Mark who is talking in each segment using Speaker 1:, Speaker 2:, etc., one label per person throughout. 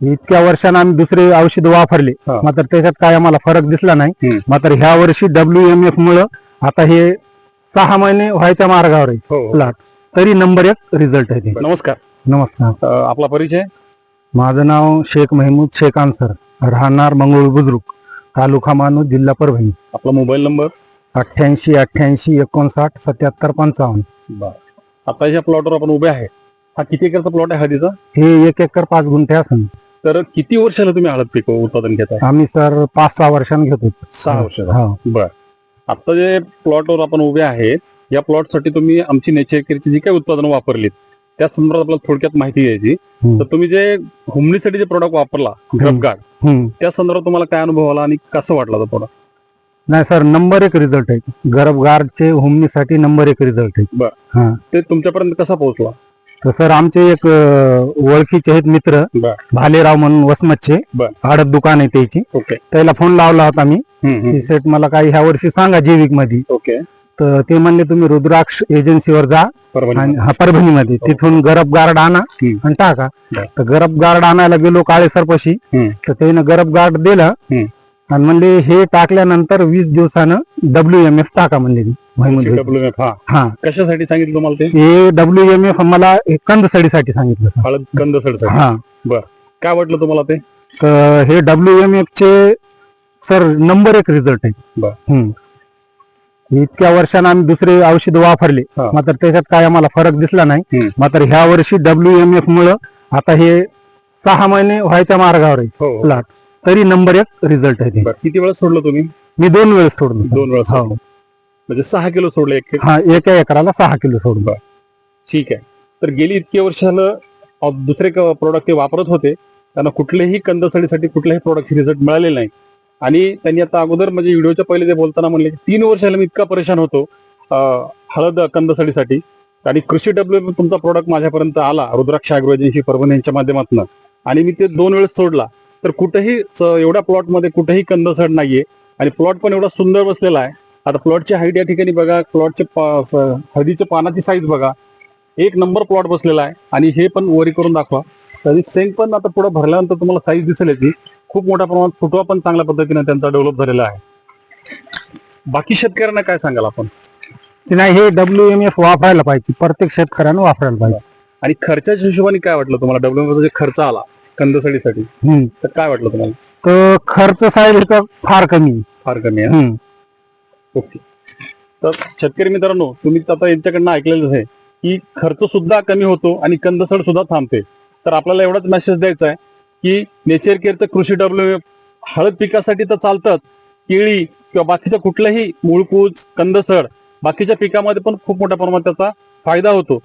Speaker 1: इतक्या वर्षानं आम्ही दुसरे औषध वापरले.
Speaker 2: हा.
Speaker 1: मात्र त्याच्यात काय आम्हाला फरक दिसला नाही. मात्र ह्या वर्षी डब्ल्यू एम एफ मुळे आता हे सहा महिने व्हायच्या मार्गावर आहे.
Speaker 2: हो
Speaker 1: प्लॉट तरी नंबर एक रिझल्ट आहे.
Speaker 2: नमस्कार.
Speaker 1: नमस्कार.
Speaker 2: आपला परिचय?
Speaker 1: माझं नाव शेख महमूद शेख अन्सर राहणार मंगळूर बुद्रुक तालुका मानूर जिल्हा परभणी.
Speaker 2: आपला मोबाईल नंबर?
Speaker 1: अठ्ठ्याऐंशी अठ्ठ्याऐंशी एकोणसाठ सत्याहत्तर पंचावन्न.
Speaker 2: आता ज्या प्लॉटवर आपण उभे आहे. हा किती एकरचा प्लॉट आहे हळदीचा?
Speaker 1: हे एक एकर पाच गुंठे असून.
Speaker 2: तर किती वर्षाला तुम्ही हळद पीक उत्पादन घेताय
Speaker 1: आम्ही सर पाच सहा वर्षांनी घेतो
Speaker 2: सहा वर्ष
Speaker 1: हा.
Speaker 2: बर. आता जे प्लॉटवर आपण उभे आहेत या प्लॉटसाठी तुम्ही आमची नेचर केअरची जी काही उत्पादनं वापरलीत त्या संदर्भात आपल्याला थोडक्यात माहिती द्यायची.
Speaker 1: हम्म.
Speaker 2: तर तुम्ही जे हुमणीसाठी जे प्रोडक्ट वापरला ग्रबगार्ड
Speaker 1: हम्म.
Speaker 2: त्या संदर्भात तुम्हाला काय अनुभव आला आणि कसं वाटला तो प्रोडक्ट
Speaker 1: नाही सर नंबर एक रिझल्ट आहे. गरबगारचे हुमणीसाठी नंबर एक रिझल्ट आहे.
Speaker 2: ते तुमच्यापर्यंत कसा पोहोचला?
Speaker 1: तर सर आमचे एक ओळखीचे आहेत मित्र. भालेराव म्हणून वसमतचे. आडत दुकान आहे त्याची. त्याला फोन लावला होता मी. सेट मला काही ह्या वर्षी सांगा जैविकमध्ये
Speaker 2: ओके.
Speaker 1: तर ते म्हणले तुम्ही रुद्राक्ष एजन्सीवर जा
Speaker 2: परभणी
Speaker 1: आणि हा परभणीमध्ये. तिथून गरब गार्ड आणा. आणि टाका. तर गरब गार्ड आणायला गेलो काळेसरपाशी
Speaker 2: हम्म.
Speaker 1: तर त्यानं गरब गार्ड दिलं. आणि म्हणले हे टाकल्यानंतर वीस दिवसानं डब्ल्यू एम एफ टाका म्हणले म्हणले
Speaker 2: WMF, हा.
Speaker 1: हा.
Speaker 2: कशासाठी सांगितलं तुम्हाला ते?
Speaker 1: हे डब्ल्यू एम एफ मला हे कंदसडीसाठी सांगितलं.
Speaker 2: हळद कंदसडसाठी
Speaker 1: हा.
Speaker 2: काय वाटलं तुम्हाला ते?
Speaker 1: तर हे डब्ल्यू एम एफ चे सर नंबर एक रिझल्ट आहे.
Speaker 2: बर.
Speaker 1: हम्म. इतक्या वर्षानं आम्ही दुसरे औषध वापरले.
Speaker 2: हा.
Speaker 1: मात्र त्याच्यात काय आम्हाला फरक दिसला नाही.
Speaker 2: हम्म.
Speaker 1: मात्र ह्या वर्षी डब्ल्यू एम एफ मुळे आता हे सहा महिने व्हायच्या मार्गावर आहे.
Speaker 2: हो
Speaker 1: प्लॉट तरी नंबर एक रिझल्ट आहे ते.
Speaker 2: बरं. किती वेळा सोडलं तुम्ही?
Speaker 1: मी दोन वेळेस सोडलो.
Speaker 2: दोन वेळा
Speaker 1: हो.
Speaker 2: सोडलं. म्हणजे सहा किलो सोडले एक
Speaker 1: हा एका एकराला सहा किलो सोडलो.
Speaker 2: ठीक आहे. तर गेली इतकी वर्ष झालं अ, दुसरे प्रोडक्ट ते वापरत होते. त्यांना कुठलेही कंदसडीसाठी कुठल्याही प्रोडक्टचे रिझल्ट मिळाले नाही. आणि त्यांनी आता अगोदर म्हणजे व्हिडिओच्या पहिले ते बोलताना म्हणले की तीन वर्षाला मी इतका परेशान होतो अ, हळद कंदसडीसाठी. आणि कृषी डब्ल्यू तुमचा प्रोडक्ट माझ्यापर्यंत आला रुद्राक्ष अॅग्रो एजन्सी परभणी यांच्या माध्यमातून. आणि मी ते दोन वेळेस सोडला. तर कुठेही स- एवढ्या प्लॉटमध्ये कुठेही कंदसड नाहीये. आणि प्लॉट पण एवढा सुंदर बसलेला आहे. आता प्लॉटची हाईट या ठिकाणी बघा. प्लॉटचे हळदीच्या पानाची साईज बघा. एक नंबर प्लॉट बसलेला आहे. आणि हे पण वरी करून दाखवा. तरी सेंग पण आता पुढे भरल्यानंतर तुम्हाला साईज दिसेल याची. खूप मोठ्या प्रमाणात फुटवा पण चांगल्या पद्धतीने त्यांचा डेव्हलप झालेला आहे. बाकी शेतकऱ्यांना काय सांगाल आपण?
Speaker 1: की नाही हे डब्ल्यू एम एफ वापरायला पाहिजे. प्रत्येक शेतकऱ्यानं वापरायला पाहिजे.
Speaker 2: आणि खर्चाच्या हिशोबाने काय वाटलं तुम्हाला? डब्ल्यू जे खर्च आला कंदसडीसाठी. तर काय वाटलं तुम्हाला?
Speaker 1: तर खर्च ह्याचा फार कमी.
Speaker 2: फार कमी आहे. ओके. तर शेतकरी मित्रांनो तुम्ही आता यांच्याकडनं ऐकलेलं आहे की खर्च सुद्धा कमी होतो आणि कंदसड सुद्धा थांबते. तर आपल्याला एवढाच मेसेज द्यायचा आहे की नेचर केअरचं कृषी डब्ल्यू हळद पिकासाठी तर चालतात केळी किंवा बाकीच्या कुठल्याही मूळकूज कंदसड बाकीच्या पिकामध्ये पण खूप मोठ्या प्रमाणात त्याचा फायदा होतो.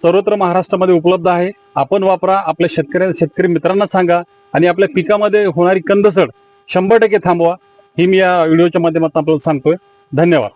Speaker 2: सर्वत्र महाराष्ट्रामध्ये उपलब्ध आहे. आपण वापरा आपल्या शेतकऱ्या शेतकरी मित्रांना सांगा आणि आपल्या पिकामध्ये होणारी कंदसड शंभर टक्के थांबवा. ही मी या व्हिडिओच्या माध्यमातून आपल्याला सांगतोय. धन्यवाद.